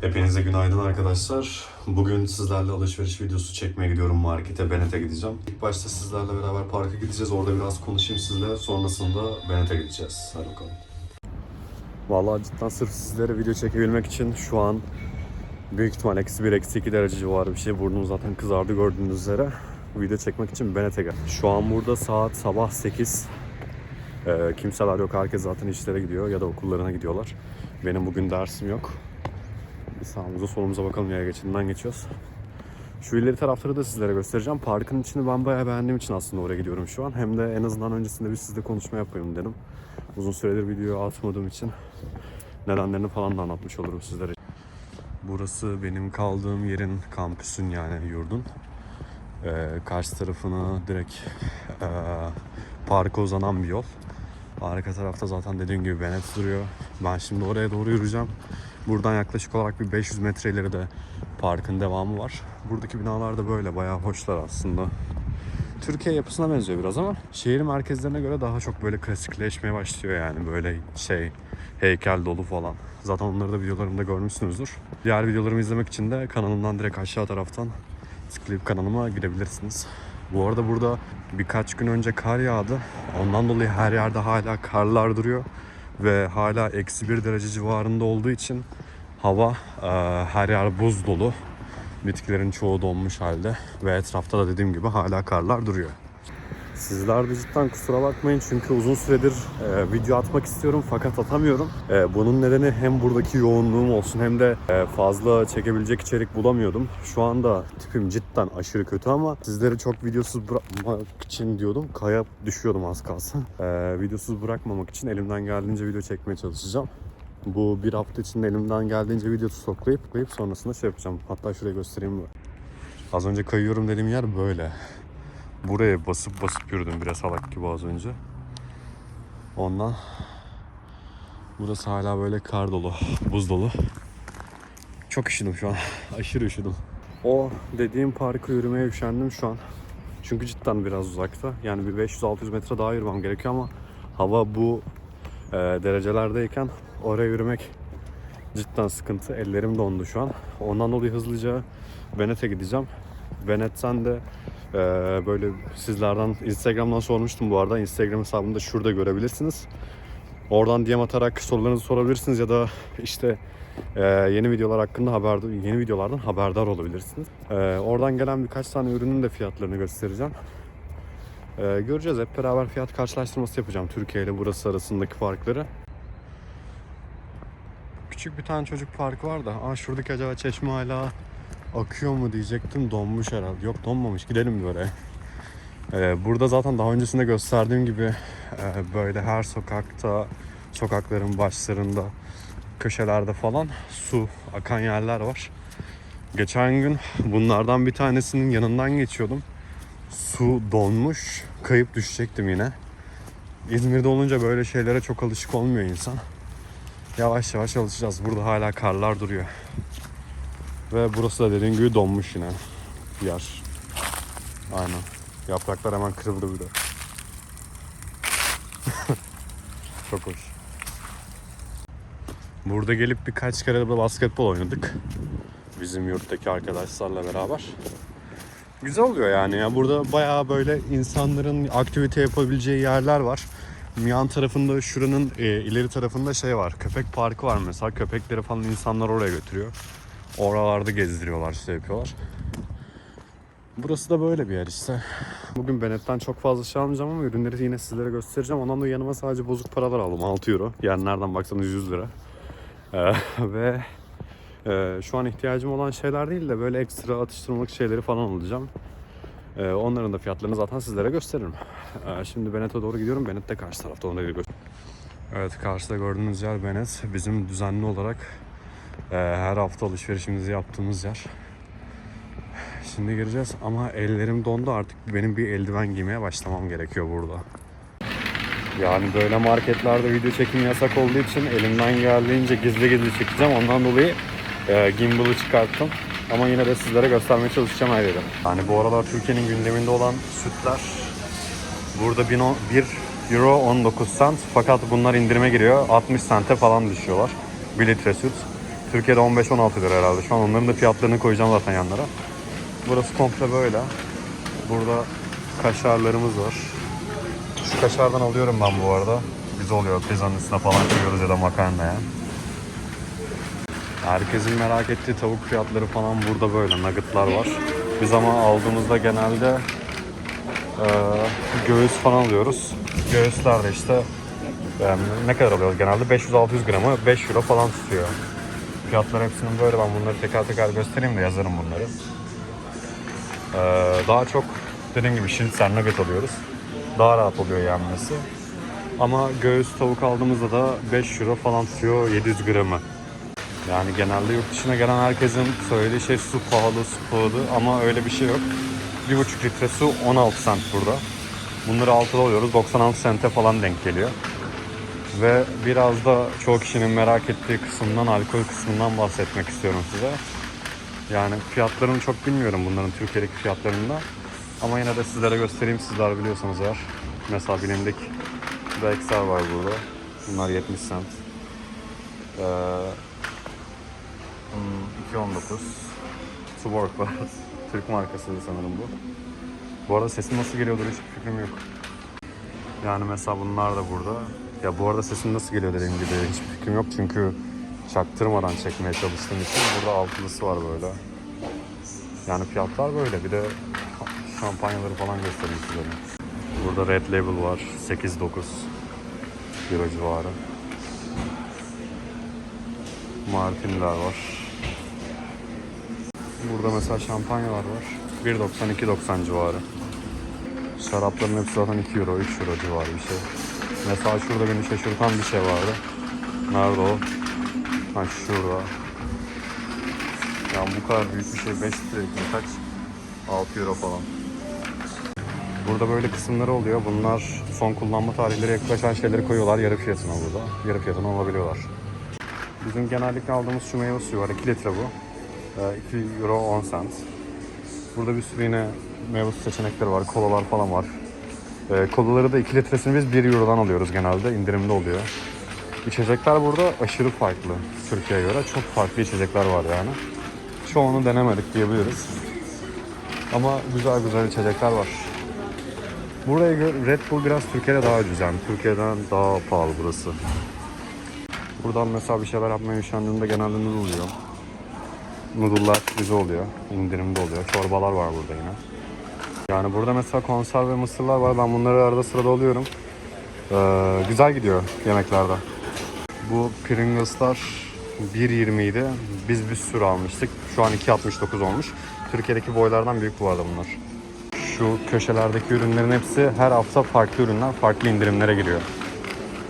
Hepinize günaydın arkadaşlar. Bugün sizlerle alışveriş videosu çekmeye gidiyorum markete, Benet'e gideceğim. İlk başta sizlerle beraber parka gideceğiz. Orada biraz konuşayım sizle. Sonrasında Benet'e gideceğiz. Hadi bakalım. Vallahi cidden sırf sizlere video çekebilmek için şu an büyük ihtimal eksi 1, eksi 2 derece civarı bir şey. Burnum zaten kızardı gördüğünüz üzere. Video çekmek için Benet'e geldim. Şu an burada saat sabah 8. Ee, kimseler yok. Herkes zaten işlere gidiyor ya da okullarına gidiyorlar. Benim bugün dersim yok. Bir sağımıza solumuza bakalım yaya geçidinden geçiyoruz. Şu ileri tarafları da sizlere göstereceğim. Parkın içini ben bayağı beğendiğim için aslında oraya gidiyorum şu an. Hem de en azından öncesinde bir sizle konuşma yapayım dedim. Uzun süredir video atmadığım için nedenlerini falan da anlatmış olurum sizlere. Burası benim kaldığım yerin kampüsün yani yurdun. Ee, karşı tarafına direkt ee, parka uzanan bir yol. Arka tarafta zaten dediğim gibi Benet duruyor. Ben şimdi oraya doğru yürüyeceğim. Buradan yaklaşık olarak bir 500 metre ileride parkın devamı var. Buradaki binalar da böyle bayağı hoşlar aslında. Türkiye yapısına benziyor biraz ama şehir merkezlerine göre daha çok böyle klasikleşmeye başlıyor yani böyle şey heykel dolu falan. Zaten onları da videolarımda görmüşsünüzdür. Diğer videolarımı izlemek için de kanalımdan direkt aşağı taraftan tıklayıp kanalıma girebilirsiniz. Bu arada burada birkaç gün önce kar yağdı. Ondan dolayı her yerde hala karlar duruyor. Ve hala eksi bir derece civarında olduğu için hava e, her yer buz dolu. Bitkilerin çoğu donmuş halde. Ve etrafta da dediğim gibi hala karlar duruyor. Sizler de cidden kusura bakmayın çünkü uzun süredir e, video atmak istiyorum fakat atamıyorum. E, bunun nedeni hem buradaki yoğunluğum olsun hem de e, fazla çekebilecek içerik bulamıyordum. Şu anda tipim cidden aşırı kötü ama sizleri çok videosuz bırakmak için diyordum. Kaya düşüyordum az kalsın. E, videosuz bırakmamak için elimden geldiğince video çekmeye çalışacağım. Bu bir hafta içinde elimden geldiğince video stoklayıp koyup sonrasında şey yapacağım. Hatta şuraya göstereyim? Az önce kayıyorum dediğim yer böyle. Buraya basıp basıp yürüdüm biraz salak gibi az önce. Ondan burası hala böyle kar dolu, buz dolu. Çok üşüdüm şu an. Aşırı üşüdüm. O dediğim parka yürümeye üşendim şu an. Çünkü cidden biraz uzakta. Yani bir 500-600 metre daha yürümem gerekiyor ama hava bu e, derecelerdeyken oraya yürümek cidden sıkıntı. Ellerim dondu şu an. Ondan dolayı hızlıca Benet'e gideceğim. Benet'ten de ee, böyle sizlerden Instagram'dan sormuştum bu arada. Instagram hesabımı da şurada görebilirsiniz. Oradan DM atarak sorularınızı sorabilirsiniz ya da işte e, yeni videolar hakkında haber yeni videolardan haberdar olabilirsiniz. Ee, oradan gelen birkaç tane ürünün de fiyatlarını göstereceğim. Ee, göreceğiz hep beraber fiyat karşılaştırması yapacağım Türkiye ile burası arasındaki farkları. Küçük bir tane çocuk parkı var da. Aa şuradaki acaba çeşme hala akıyor mu diyecektim donmuş herhalde. Yok donmamış gidelim böyle. Ee, burada zaten daha öncesinde gösterdiğim gibi e, böyle her sokakta, sokakların başlarında, köşelerde falan su akan yerler var. Geçen gün bunlardan bir tanesinin yanından geçiyordum. Su donmuş, kayıp düşecektim yine. İzmir'de olunca böyle şeylere çok alışık olmuyor insan. Yavaş yavaş alışacağız. Burada hala karlar duruyor. Ve burası da dediğim gibi donmuş yine. Yer. Aynen. Yapraklar hemen kırıldı bir de. Çok hoş. Burada gelip birkaç kere de basketbol oynadık. Bizim yurttaki arkadaşlarla beraber. Güzel oluyor yani ya. Burada bayağı böyle insanların aktivite yapabileceği yerler var. Yan tarafında şuranın e, ileri tarafında şey var. Köpek parkı var mesela. Köpekleri falan insanlar oraya götürüyor. Oralarda gezdiriyorlar, şey yapıyorlar. Burası da böyle bir yer işte. Bugün Benet'ten çok fazla şey almayacağım ama ürünleri yine sizlere göstereceğim. Ondan da yanıma sadece bozuk paralar aldım. 6 euro. Yani nereden baksanız 100 lira. Ee, ve e, şu an ihtiyacım olan şeyler değil de böyle ekstra atıştırmalık şeyleri falan alacağım. Ee, onların da fiyatlarını zaten sizlere gösteririm. Ee, şimdi Benet'e doğru gidiyorum. Benet de karşı tarafta. Onu da göster. Evet karşıda gördüğünüz yer Benet. Bizim düzenli olarak her hafta alışverişimizi yaptığımız yer. Şimdi gireceğiz ama ellerim dondu artık benim bir eldiven giymeye başlamam gerekiyor burada. Yani böyle marketlerde video çekim yasak olduğu için elimden geldiğince gizli gizli çekeceğim. Ondan dolayı e, gimbal'ı çıkarttım. Ama yine de sizlere göstermeye çalışacağım her yeri. Yani bu aralar Türkiye'nin gündeminde olan sütler burada 1 euro 19 cent fakat bunlar indirime giriyor. 60 sente falan düşüyorlar. 1 litre süt. Türkiye'de 15-16 lira herhalde. Şu an onların da fiyatlarını koyacağım zaten yanlara. Burası komple böyle. Burada kaşarlarımız var. Şu kaşardan alıyorum ben bu arada. Güzel oluyor. Pizzanın üstüne falan koyuyoruz ya da makarnaya. Herkesin merak ettiği tavuk fiyatları falan burada böyle. Nuggetlar var. Biz ama aldığımızda genelde eee, göğüs falan alıyoruz. Göğüsler de işte yani ne kadar alıyoruz genelde? 500-600 gramı 5 euro falan tutuyor. Fiyatlar hepsinin böyle. Ben bunları teker teker göstereyim de yazarım bunları. Ee, daha çok dediğim gibi şinitzel nugget alıyoruz. Daha rahat oluyor yenmesi. Ama göğüs tavuk aldığımızda da 5 euro falan tutuyor 700 gramı. Yani genelde yurt dışına gelen herkesin söylediği şey su pahalı, su pahalı ama öyle bir şey yok. 1,5 litre su 16 cent burada. Bunları altıda alıyoruz 96 sente falan denk geliyor. Ve biraz da çoğu kişinin merak ettiği kısımdan, alkol kısmından bahsetmek istiyorum size. Yani fiyatlarını çok bilmiyorum bunların Türkiye'deki fiyatlarını da. Ama yine de sizlere göstereyim sizler biliyorsanız eğer. Mesela bilindik Rexer var burada. Bunlar 70 cent. Ee, hmm, 2.19 Tuborg var. Türk markasıydı sanırım bu. Bu arada sesim nasıl geliyordur hiçbir fikrim yok. Yani mesela bunlar da burada. Ya bu arada sesim nasıl geliyor dediğim gibi hiçbir fikrim yok çünkü çaktırmadan çekmeye çalıştığım için burada altılısı var böyle. Yani fiyatlar böyle. Bir de şampanyaları falan göstereyim size. Burada Red Label var. 8-9 euro civarı. Martinler var. Burada mesela şampanyalar var. 1.90-2.90 civarı. Şarapların hepsi zaten 2 euro, 3 euro civarı bir şey. Mesela şurada beni şaşırtan bir şey vardı. Nerede o? Ha şurada. Yani bu kadar büyük bir şey 5 litre kaç? 6 euro falan. Burada böyle kısımları oluyor. Bunlar son kullanma tarihleri yaklaşan şeyleri koyuyorlar yarı fiyatına burada. Yarı fiyatına alabiliyorlar. Bizim genellikle aldığımız şu meyve suyu var. 2 litre bu. Ee, 2 euro 10 cent. Burada bir sürü yine meyve seçenekleri var. Kolalar falan var. Ee, kolaları da 2 litresini biz 1 eurodan alıyoruz genelde. indirimli oluyor. İçecekler burada aşırı farklı Türkiye'ye göre. Çok farklı içecekler var yani. Çoğunu denemedik diyebiliriz. Ama güzel güzel içecekler var. Buraya göre Red Bull biraz Türkiye'de daha ucuz yani. Türkiye'den daha pahalı burası. Buradan mesela bir şeyler yapmaya üşendiğimde genelde noodle oluyor. Noodle'lar güzel oluyor. indirimde oluyor. Çorbalar var burada yine. Yani burada mesela konserve mısırlar var. Ben bunları arada sırada alıyorum. Ee, güzel gidiyor yemeklerde. Bu Pringles'lar 1.20 idi. Biz bir sürü almıştık. Şu an 2.69 olmuş. Türkiye'deki boylardan büyük bu arada bunlar. Şu köşelerdeki ürünlerin hepsi her hafta farklı ürünler, farklı indirimlere giriyor.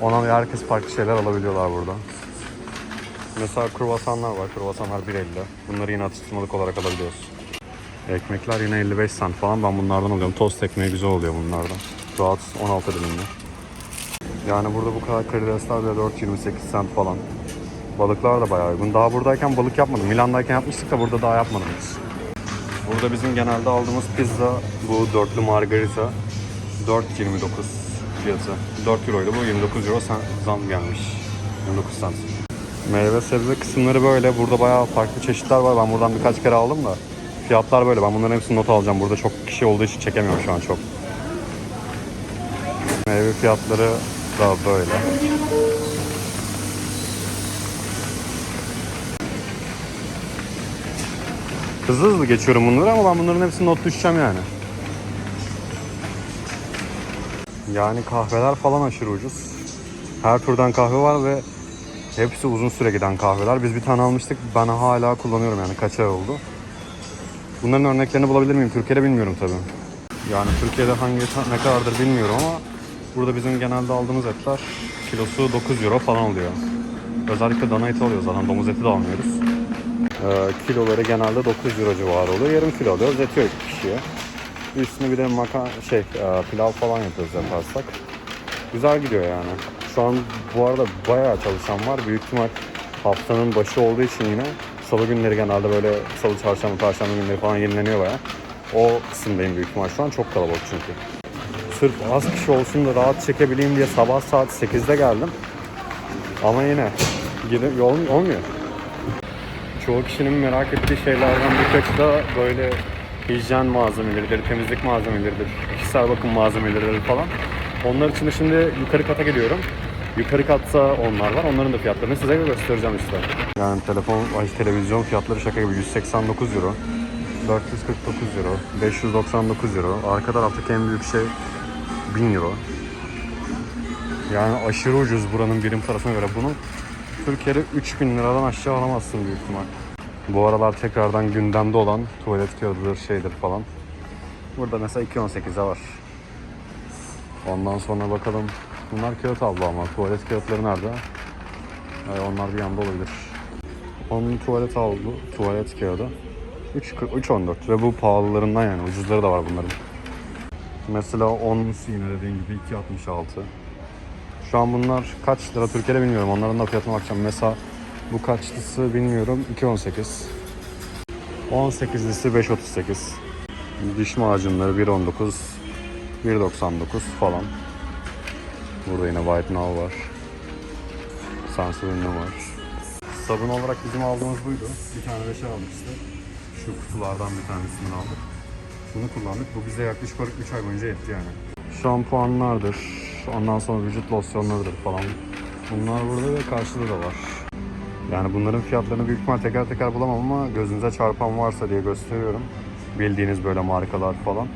Ona ve herkes farklı şeyler alabiliyorlar burada. Mesela kruvasanlar var. Kruvasanlar 1.50. Bunları yine atıştırmalık olarak alabiliyoruz. Ekmekler yine 55 cent falan. Ben bunlardan alıyorum. Tost ekmeği güzel oluyor bunlardan. Rahat 16 dilimli. Yani burada bu kadar karidesler bile 4.28 cent falan. Balıklar da bayağı uygun. Daha buradayken balık yapmadım. Milan'dayken yapmıştık da burada daha yapmadım hiç. Burada bizim genelde aldığımız pizza bu dörtlü margarita 4.29 fiyatı. 4 euroydu bu 29 euro sen- zam gelmiş. 29 cent. Meyve sebze kısımları böyle. Burada bayağı farklı çeşitler var. Ben buradan birkaç kere aldım da. Fiyatlar böyle. Ben bunların hepsini not alacağım. Burada çok kişi olduğu için çekemiyorum şu an çok. Meyve fiyatları da böyle. Hızlı hızlı geçiyorum bunları ama ben bunların hepsini not düşeceğim yani. Yani kahveler falan aşırı ucuz. Her türden kahve var ve hepsi uzun süre giden kahveler. Biz bir tane almıştık. Ben hala kullanıyorum yani kaç ay oldu. Bunların örneklerini bulabilir miyim? Türkiye'de bilmiyorum tabii. Yani Türkiye'de hangi ne kadardır bilmiyorum ama burada bizim genelde aldığımız etler kilosu 9 euro falan oluyor. Özellikle dana eti alıyoruz zaten domuz eti de almıyoruz. Ee, kiloları genelde 9 euro civarı oluyor. Yarım kilo alıyoruz. Yetiyor iki kişiye. Üstüne bir de maka şey e, pilav falan yapıyoruz yaparsak. Güzel gidiyor yani. Şu an bu arada bayağı çalışan var. Büyük ihtimal haftanın başı olduğu için yine salı günleri genelde böyle salı, çarşamba, perşembe günleri falan yenileniyor bayağı. O kısımdayım büyük ihtimal şu an. Çok kalabalık çünkü. Sırf az kişi olsun da rahat çekebileyim diye sabah saat 8'de geldim. Ama yine gidip olmuyor. çoğu kişinin merak ettiği şeylerden birkaçı da böyle hijyen malzemeleridir, temizlik malzemeleridir, kişisel bakım malzemeleridir falan. Onlar için de şimdi yukarı kata geliyorum. Yukarı katta onlar var. Onların da fiyatlarını size göstereceğim işte. Yani telefon, ay, televizyon fiyatları şaka gibi 189 euro. 449 euro, 599 euro. Arka taraftaki en büyük şey 1000 euro. Yani aşırı ucuz buranın birim parasına göre. Bunu Türkiye'de 3000 liradan aşağı alamazsın büyük ihtimal. Bu aralar tekrardan gündemde olan tuvalet kağıdıdır şeydir falan. Burada mesela 2.18'e var. Ondan sonra bakalım. Bunlar kağıt abla ama tuvalet kağıtları nerede? Ee, onlar bir yanda olabilir. Onun tuvalet havlu, tuvalet kağıdı. 3 3.14 ve bu pahalılarından yani ucuzları da var bunların. Mesela 10 yine dediğim gibi 2.66. Şu an bunlar kaç lira Türkiye'de bilmiyorum. Onların da fiyatına bakacağım. Mesela bu kaçlısı bilmiyorum. 2.18. 18'lisi 5.38. Diş macunları 1.19. 1.99 falan. Burada yine White Now var. Sansurin'de var. Sabun olarak bizim aldığımız buydu. Bir tane de aldık işte. Şu kutulardan bir tanesinden aldık. Bunu kullandık. Bu bize yaklaşık olarak 3 ay boyunca yetti yani. Şampuanlardır. Ondan sonra vücut losyonlarıdır falan. Bunlar burada ve karşıda da var. Yani bunların fiyatlarını büyük ihtimal teker teker bulamam ama gözünüze çarpan varsa diye gösteriyorum. Bildiğiniz böyle markalar falan.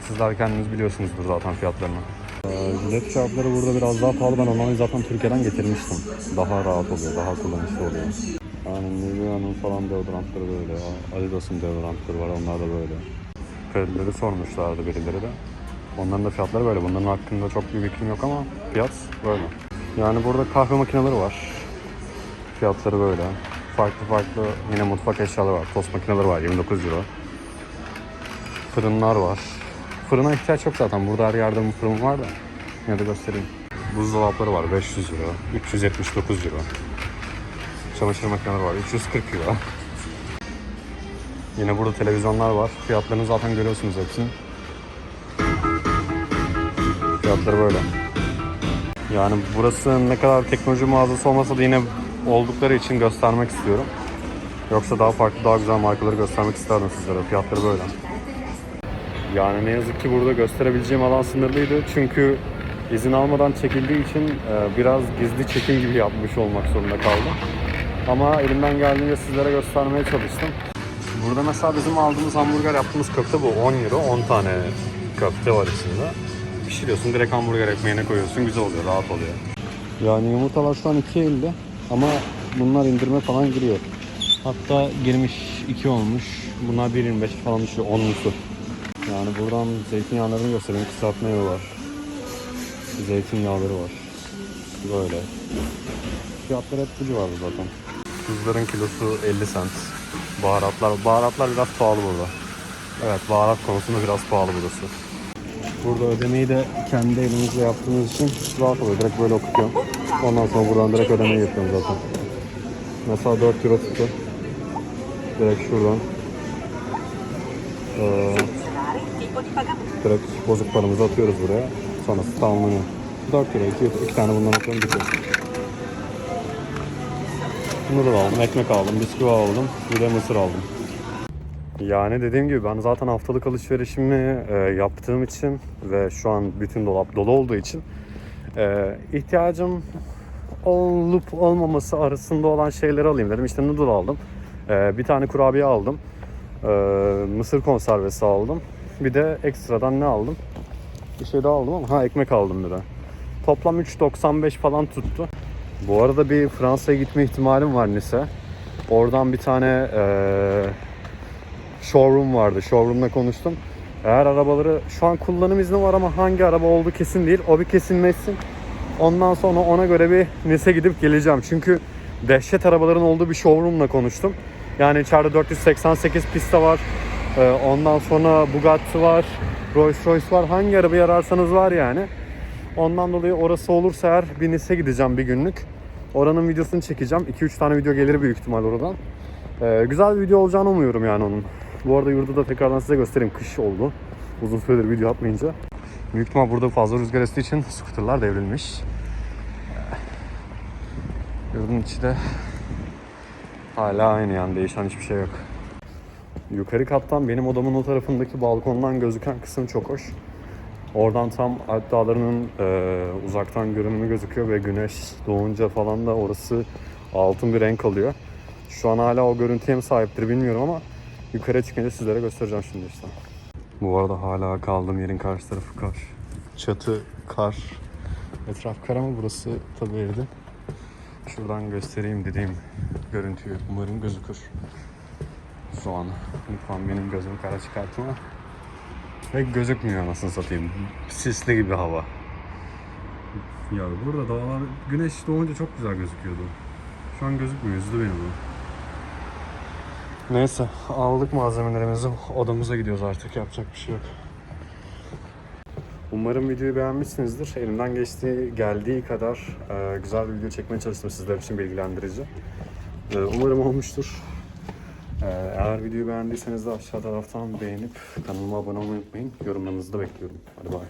Sizler kendiniz biliyorsunuzdur zaten fiyatlarını. Ee, led kağıtları burada biraz daha pahalı. Ben onları zaten Türkiye'den getirmiştim. Daha rahat oluyor, daha kullanışlı oluyor. Yani Nivea'nın falan deodorantları böyle. Adidas'ın deodorantları var, onlar da böyle. Kredileri sormuşlardı birileri de. Onların da fiyatları böyle. Bunların hakkında çok bir fikrim yok ama fiyat böyle. Yani burada kahve makineleri var. Fiyatları böyle. Farklı farklı yine mutfak eşyaları var. Tost makineleri var 29 euro. Fırınlar var. Fırına ihtiyaç yok zaten. Burada her yerde bir fırın var da. Yine de göstereyim. Buzdolapları var 500 euro. 379 euro. Çamaşır makineleri var 340 euro. Yine burada televizyonlar var. Fiyatlarını zaten görüyorsunuz hepsini. Fiyatları böyle. Yani burası ne kadar teknoloji mağazası olmasa da yine oldukları için göstermek istiyorum. Yoksa daha farklı, daha güzel markaları göstermek isterdim sizlere. Fiyatları böyle. Yani ne yazık ki burada gösterebileceğim alan sınırlıydı. Çünkü izin almadan çekildiği için e, biraz gizli çekim gibi yapmış olmak zorunda kaldım. Ama elimden geldiğince sizlere göstermeye çalıştım. Burada mesela bizim aldığımız hamburger yaptığımız köfte bu 10 euro. 10 tane köfte var içinde. Pişiriyorsun direkt hamburger ekmeğine koyuyorsun. Güzel oluyor, rahat oluyor. Yani yumurtalar şu an 2.50 ama bunlar indirme falan giriyor. Hatta girmiş 2 olmuş. Bunlar 1.25 falan düşüyor. 10'lusu. Yani buradan zeytinyağlarını göstereyim. Kısaltma yağı var. Zeytinyağları var. Böyle. Fiyatlar hep bu civarda zaten. Tuzların kilosu 50 cent. Baharatlar, baharatlar biraz pahalı burada. Evet, baharat konusunda biraz pahalı burası. Burada ödemeyi de kendi elimizle yaptığımız için rahat oluyor. Direkt böyle okutuyorum. Ondan sonra buradan direkt ödemeyi yapıyorum zaten. Mesela 4 euro tuttu. Direkt şuradan. Ee, direkt bozuk paramızı atıyoruz buraya. Sonrası tamamlanıyor. 4 euro, 2, 2 tane bundan atıyorum bitiyor. Noodle aldım, ekmek aldım, bisküvi aldım, bir de mısır aldım. Yani dediğim gibi ben zaten haftalık alışverişimi e, yaptığım için ve şu an bütün dolap dolu olduğu için e, ihtiyacım olup olmaması arasında olan şeyleri alayım dedim. İşte noodle aldım, e, bir tane kurabiye aldım, e, mısır konservesi aldım. Bir de ekstradan ne aldım? Bir şey daha aldım ama ha ekmek aldım bir de. Toplam 3.95 falan tuttu. Bu arada bir Fransa'ya gitme ihtimalim var Nice. Oradan bir tane eee showroom vardı. Showroom'da konuştum. Eğer arabaları şu an kullanım izni var ama hangi araba olduğu kesin değil. O bir kesinleşsin. Ondan sonra ona göre bir Nice gidip geleceğim. Çünkü dehşet arabaların olduğu bir showroom'la konuştum. Yani içeride 488 pista var. Ee, ondan sonra Bugatti var. Rolls Royce var. Hangi arabayı ararsanız var yani. Ondan dolayı orası olursa eğer bir Nice gideceğim bir günlük. Oranın videosunu çekeceğim. 2-3 tane video gelir büyük ihtimal oradan. Ee, güzel bir video olacağını umuyorum yani onun. Bu arada yurdu da tekrardan size göstereyim. Kış oldu. Uzun süredir video atmayınca. Büyük ihtimal burada fazla rüzgar estiği için skuterlar devrilmiş. Yurdun içi de Hala aynı yani değişen hiçbir şey yok. Yukarı kattan benim odamın o tarafındaki balkondan gözüken kısım çok hoş. Oradan tam Alp Dağları'nın e, uzaktan görünümü gözüküyor ve güneş doğunca falan da orası altın bir renk alıyor. Şu an hala o görüntüye mi sahiptir bilmiyorum ama yukarı çıkınca sizlere göstereceğim şimdi işte. Bu arada hala kaldığım yerin karşı tarafı kar. Çatı kar. Etraf kar ama burası tabii eridi. Şuradan göstereyim dediğim görüntüyü. Umarım gözükür. Şu an lütfen benim gözümü kara çıkartma. Ve gözükmüyor anasını satayım. Sisli gibi hava. Ya burada dağlar güneş doğunca çok güzel gözüküyordu. Şu an gözükmüyor. Üzdü beni bu. Neyse aldık malzemelerimizi. Odamıza gidiyoruz artık. Yapacak bir şey yok. Umarım videoyu beğenmişsinizdir. Elimden geçtiği, geldiği kadar e, güzel bir video çekmeye çalıştım sizler için bilgilendirici. E, umarım olmuştur. E, eğer videoyu beğendiyseniz de aşağı taraftan beğenip kanalıma abone olmayı unutmayın. Yorumlarınızı da bekliyorum. Hadi bay.